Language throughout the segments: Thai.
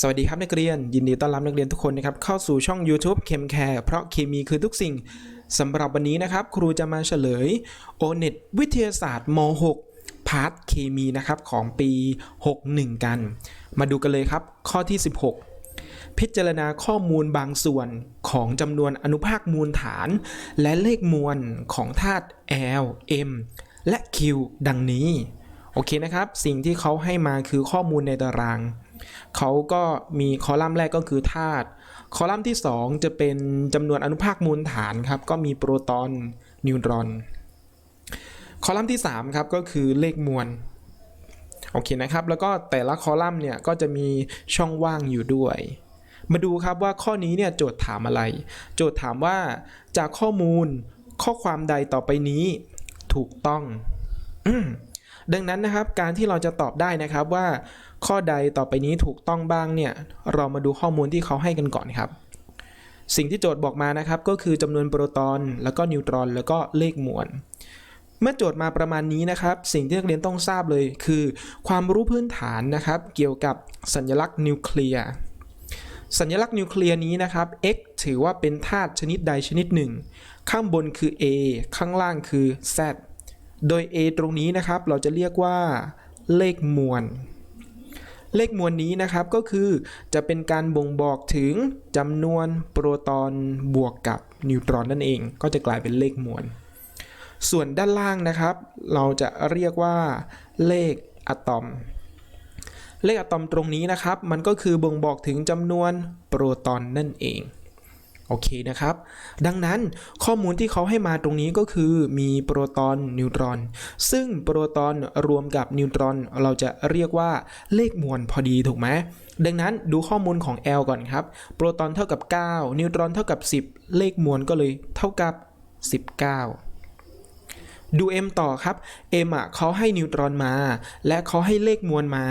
สวัสดีครับนักเรียน ยินดีต้อนรับนักเรียนทุกคนนะครับเข้าสู่ช่อง YouTube เคมแคร์เพราะเคมีคือทุกสิ่งสำหรับวันนี้นะครับครูจะมาเฉลย o n e t วิทยาศาสตร์ม .6 พาร์ทเคมีนะครับของปี 61 กัน มาดูกันเลยครับ ข้อที่ 16 พิจารณาข้อมูลบางส่วนของจำนวนอนุภาคมูลฐาน และเลขมวลของธาตุ L M และ Q ดังนี้ โอเคนะครับ สิ่งที่เขาให้มาคือข้อมูลในตาราง เขาก็มีคอลัมน์แรกก็คือธาตุคอลัมน์ที่ 2 จะเป็นจำนวนอนุภาคมูลฐานครับ ก็มีโปรตอนนิวตรอน คอลัมน์ที่ 3 ครับ ก็คือเลขมวลโอเคนะครับ แล้วก็แต่ละคอลัมน์เนี่ยก็จะมีช่องว่างอยู่ด้วย มาดูครับว่าข้อนี้เนี่ยโจทย์ถามอะไร โจทย์ถามว่าจากข้อมูลข้อความใดต่อไปนี้ถูกต้อง ดังนั้นนะครับการที่เราจะตอบได้นะครับว่า ข้อใดต่อไปนี้ถูกต้องบ้างเนี่ยเรามาดูข้อมูลที่เขาให้กันก่อนครับ สิ่งที่โจทย์บอกมานะครับก็คือจำนวนโปรตอน แล้วก็นิวตรอน แล้วก็เลขมวลเมื่อโจทย์มาประมาณนี้นะครับ สิ่งที่นักเรียนต้องทราบเลยคือ ความรู้พื้นฐานนะครับ เกี่ยวกับสัญลักษณ์นิวเคลียร์สัญลักษณ์นิวเคลียร์นี้นะครับ x ถือว่าเป็นธาตุชนิดใดชนิดหนึ่ง ข้างบนคือ a ข้างล่างคือ z โดย a ตรงนี้นะครับเราจะเรียกว่าเลขมวล เลขมวลนี้นะครับก็คือจะเป็นการบ่งบอกถึงจำนวนโปรตอนบวกกับนิวตรอนนั่นเอง ก็จะกลายเป็นเลขมวล ส่วนด้านล่างนะครับ เราจะเรียกว่าเลขอะตอม เลขอะตอมตรงนี้นะครับ มันก็คือบ่งบอกถึงจำนวนโปรตอนนั่นเอง โอเคนะครับ ดังนั้นข้อมูลที่เขาให้มาตรงนี้ก็คือมีโปรตอนนิวตรอน ซึ่งโปรตอนรวมกับนิวตรอนเราจะเรียกว่าเลขมวลพอดีถูกไหมดังนั้นดูข้อมูลของ L ก่อนครับ โปรตอนเท่ากับ 9 นิวตรอนเท่ากับ 10 เลขมวลก็เลยเท่ากับ 19ดู M ต่อครับ M อะเขาให้นิวตรอนมา และเขาให้เลขมวลมา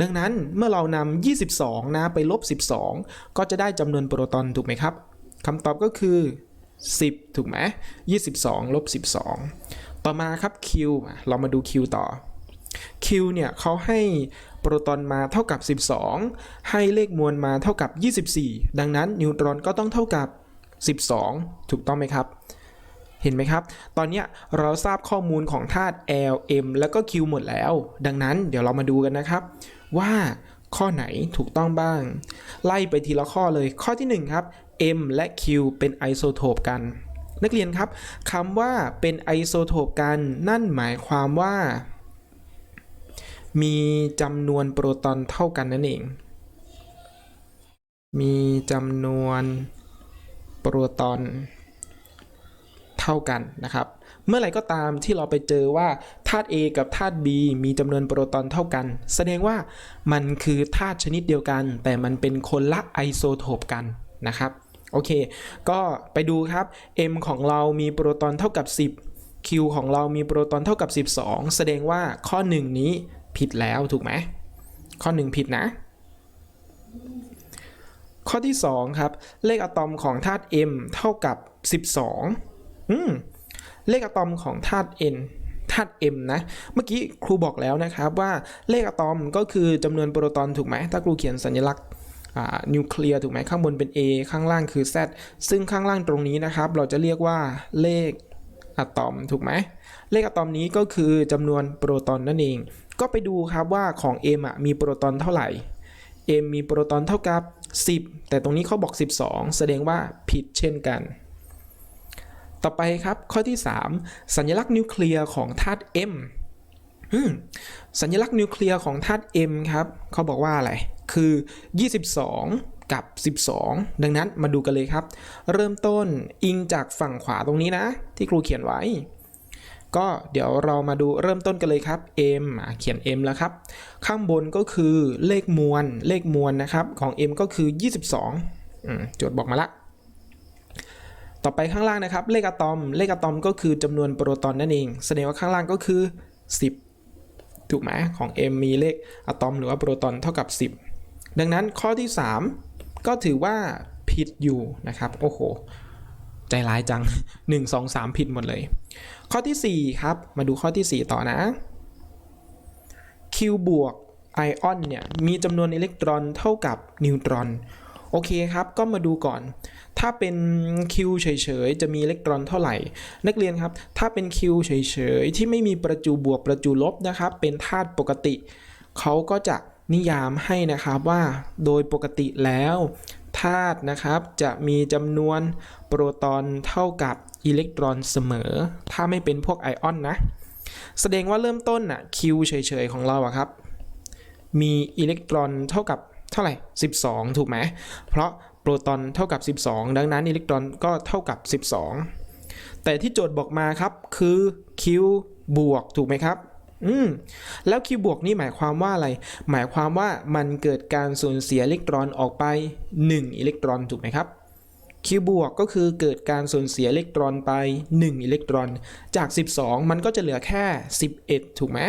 ดังนั้นเมื่อเรานำ22 นะ ไปลบ 12 ก็จะได้จำนวนโปรตอนถูกไหมครับ คำตอบก็คือ 10 ถูกไหม22 ลบ 12 ต่อมาครับ Q เรามาดู Q ต่อ Q เนี่ยเขาให้โปรตอนมาเท่ากับ 12 ให้เลขมวลมาเท่ากับ 24 ดังนั้นนิวตรอนก็ต้องเท่ากับ 12 ถูกต้องไหมครับ เห็นไหมครับ ตอนนี้เราทราบข้อมูลของธาตุ L M แล้วก็ Q หมดแล้ว ดังนั้นเดี๋ยวเรามาดูกันนะครับ ว่าข้อไหนถูกต้องบ้าง ไล่ไปทีละข้อเลยข้อที่ 1 ครับ M และ Q เป็นไอโซโทปกัน นักเรียนครับคำว่าเป็นไอโซโทปกัน นั่นหมายความว่า มีจำนวนโปรตอนเท่ากันนั่นเอง มีจำนวนโปรตอนเท่ากันนะครับ เมื่อไหร่ก็ตามที่เราไปเจอว่าธาตุ A กับธาตุ B มีจำนวนโปรตอนเท่ากัน แสดงว่ามันคือธาตุชนิดเดียวกัน แต่มันเป็นคนละไอโซโทปกันนะครับ โอเค ก็ไปดูครับ M ของเรามีโปรตอนเท่ากับ 10 Q ของเรามีโปรตอนเท่ากับ 12 แสดงว่าข้อ 1 นี้ผิดแล้วถูกไหม ข้อ 1 ผิดนะ ข้อที่ 2 ครับ เลขอะตอมของธาตุ M เท่ากับ 12 อืม เลขอะตอมของธาตุ N ธาตุ M นะ เมื่อกี้ครูบอกแล้วนะครับว่าเลขอะตอมก็คือจำนวนโปรตอนถูกไหม ถ้าครูเขียนสัญลักษณ์ นิวเคลียร์ถูกไหมข้างบนเป็น A ข้างล่างคือ Z ซึ่งข้างล่างตรงนี้นะครับ เราจะเรียกว่าเลขอะตอมถูกไหมเลขอะตอมนี้ก็คือจำนวนโปรตอนนั่นเอง ก็ไปดูครับว่าของ M อะมีโปรตอนเท่าไหร่ M มีโปรตอนเท่ากับ 10 แต่ตรงนี้เขาบอก 12 แสดงว่าผิดเช่นกัน ต่อไปครับข้อที่ 3 สัญลักษณ์นิวเคลียร์ของธาตุ M อืมสัญลักษณ์นิวเคลียร์ของธาตุ M ครับเขาบอกว่าอะไร คือ 22 กับ 12 ดังนั้นมาดูกันเลยครับ เริ่มต้นอิงจากฝั่งขวาตรงนี้นะ ที่ครูเขียนไว้ ก็เดี๋ยวเรามาดูเริ่มต้นกันเลยครับ M เขียน M แล้วครับ ข้างบนก็คือเลขมวลเลขมวลนะครับของ M ก็คือ 22อืมโจทย์บอกมาละต่อไปข้างล่างนะครับ เลขอะตอม เลขอะตอมก็คือจำนวนโปรตอนนั่นเอง แสดงว่าข้างล่างก็คือ 10 ถูกไหมของ M มีเลขอะตอมหรือว่าโปรตอนเท่ากับ 10 ดังนั้นข้อที่ 3 ก็ถือว่าผิดอยู่นะครับโอ้โหใจร้ายจัง 1 2 3 ผิดหมดเลย ข้อที่ 4 ครับ มาดูข้อที่ 4 ต่อนะ Q บวกไอออนเนี่ย มีจำนวนอิเล็กตรอนเท่ากับนิวตรอน โอเคครับ ก็มาดูก่อน ถ้าเป็น Q เฉยๆ จะมีอิเล็กตรอนเท่าไหร่ นักเรียนครับ ถ้าเป็น Q เฉยๆ ที่ไม่มีประจุบวกประจุลบนะครับ เป็นธาตุปกติ เขาก็จะ นิยามให้นะครับว่าโดยปกติแล้วธาตุนะครับจะมีจำนวนโปรตอนเท่ากับอิเล็กตรอนเสมอ ถ้าไม่เป็นพวกไอออนนะ แสดงว่าเริ่มต้นน่ะ Q เฉยๆของเราอะครับ มีอิเล็กตรอนเท่ากับเท่าไหร่ 12 ถูกไหม เพราะโปรตอนเท่ากับ 12 ดังนั้นอิเล็กตรอนก็เท่ากับ 12 แต่ที่โจทย์บอกมาครับคือ Q บวกถูกไหมครับ อืมแล้ว Q บวกนี่หมายความว่าอะไร หมายความว่ามันเกิดการสูญเสียอิเล็กตรอนออกไป 1 อิเล็กตรอนถูกไหมครับ Q บวกก็คือเกิดการสูญเสียอิเล็กตรอนไป 1 อิเล็กตรอน จาก 12 มันก็จะเหลือแค่ 11 ถูกไหม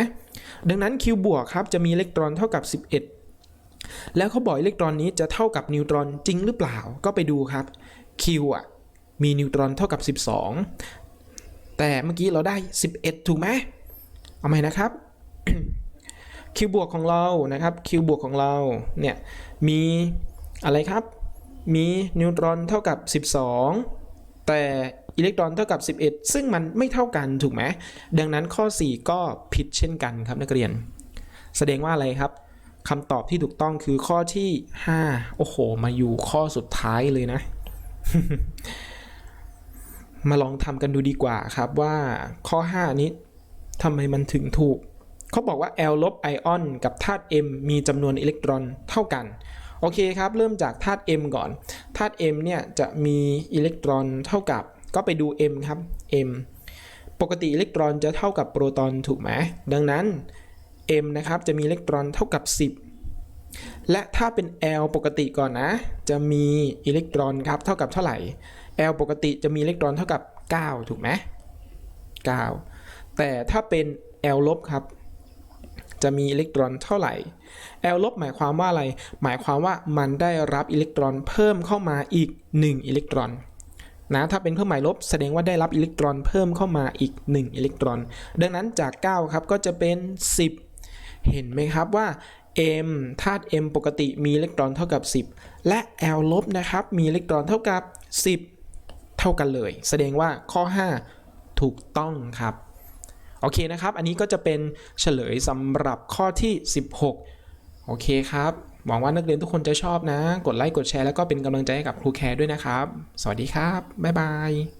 ดังนั้น Q บวกครับจะมีอิเล็กตรอนเท่ากับ 11 แล้วเขาบอกอิเล็กตรอนนี้จะเท่ากับนิวตรอนจริงหรือเปล่าก็ไปดูครับ Q อะมีนิวตรอนเท่ากับ 12 แต่เมื่อกี้เราได้ 11 ถูกไหม เอาใหม่นะครับ Q บวกของเรานะครับ Q บวกของเราเนี่ยมีอะไรครับ มีนิวตรอนเท่ากับ 12 แต่อิเล็กตรอนเท่ากับ 11 ซึ่งมันไม่เท่ากันถูกไหมดังนั้นข้อ 4 ก็ผิดเช่นกันครับนักเรียน แสดงว่าอะไรครับคำตอบที่ถูกต้องคือข้อที่ 5 โอ้โห มาอยู่ข้อสุดท้ายเลยนะ มาลองทำกันดูดีกว่าครับว่าข้อ 5 นี้ ทำไมมันถึงถูก เขาบอกว่า L ลบไอออนกับธาตุ M มีจำนวนอิเล็กตรอนเท่ากัน โอเคครับ เริ่มจากธาตุ M ก่อน ธาตุ M เนี่ยจะมีอิเล็กตรอนเท่ากับ ก็ไปดู M ครับ M ปกติอิเล็กตรอนจะเท่ากับโปรตอนถูกไหม ดังนั้น M นะครับจะมีอิเล็กตรอนเท่ากับ 10 และถ้าเป็น L ปกติก่อนนะ จะมีอิเล็กตรอนครับเท่ากับเท่าไหร่ L ปกติจะมีอิเล็กตรอนเท่ากับ 9 ถูกไหม9 แต่ถ้าเป็น L ลบครับ จะมีอิเล็กตรอนเท่าไหร่ L ลบหมายความว่าอะไร หมายความว่ามันได้รับอิเล็กตรอนเพิ่มเข้ามาอีก 1 อิเล็กตรอนนะถ้าเป็นเครื่องหมายลบแสดงว่าได้รับอิเล็กตรอนเพิ่มเข้ามาอีก 1 อิเล็กตรอน ดังนั้นจาก 9 ครับก็จะเป็น 10 เห็นไหมครับว่า M ธาตุ M ปกติมีอิเล็กตรอนเท่ากับ 10 และ L ลบนะครับมีอิเล็กตรอนเท่ากับ 10 เท่ากันเลย แสดงว่าข้อ 5 ถูกต้องครับ โอเคนะครับ อันนี้ก็จะเป็นเฉลยสำหรับข้อที่ 16 โอเคครับ หวังว่านักเรียนทุกคนจะชอบนะ กดไลค์ กดแชร์ แล้วก็เป็นกำลังใจให้กับครูแคร์ด้วยนะครับ สวัสดีครับ บ๊ายบาย